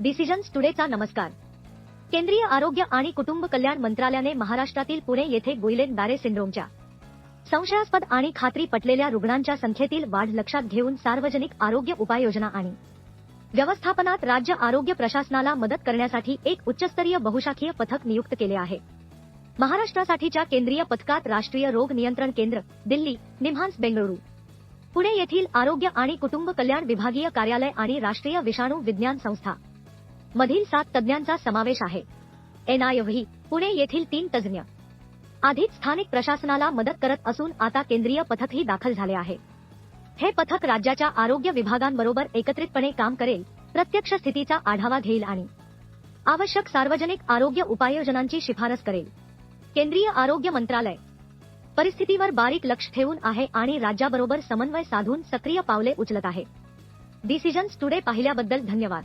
Decisions टुडेचा नमस्कार. केंद्रीय आरोग्य आणि कुटुंब कल्याण मंत्रालयाने महाराष्ट्रातील पुणे येथे गुइलेन बॅरे सिंड्रोमच्या संशयास्पद आणि खात्री पटलेल्या रुग्णांच्या संख्येतील वाढ लक्षात घेऊन सार्वजनिक आरोग्य उपाययोजना आणि व्यवस्थापनात राज्य आरोग्य प्रशासनाला मदत करण्यासाठी एक उच्चस्तरीय बहुशाखीय पथक नियुक्त केले आहे. महाराष्ट्रासाठीच्या केंद्रीय पथकात राष्ट्रीय रोग नियंत्रण केंद्र दिल्ली निम्हान्स बेंगळुरू. पुणे येथील आरोग्य आणि कुटुंब कल्याण विभागीय कार्यालय आणि राष्ट्रीय विषाणू विज्ञान संस्था मधील सात तज्ज्ञांचा समावेश आहे. एनआयव्ही पुणे येथील तीन तज्ज्ञ. आधीच स्थानिक प्रशासनाला मदत करत असून आता केंद्रीय पथकही दाखल झाले आहे. हे पथक राज्याच्या आरोग्य विभागांबरोबर एकत्रितपणे काम करेल प्रत्यक्ष स्थितीचा आढावा घेईल आणि आवश्यक सार्वजनिक आरोग्य उपाययोजनांची शिफारस करेल. केंद्रीय आरोग्य मंत्रालय परिस्थितीवर बारीक लक्ष ठेवून आहे आणि राज्याबरोबर समन्वय साधून सक्रिय पावले उचलत आहे. डिसिजन्स टुडे पाहिल्याबद्दल धन्यवाद.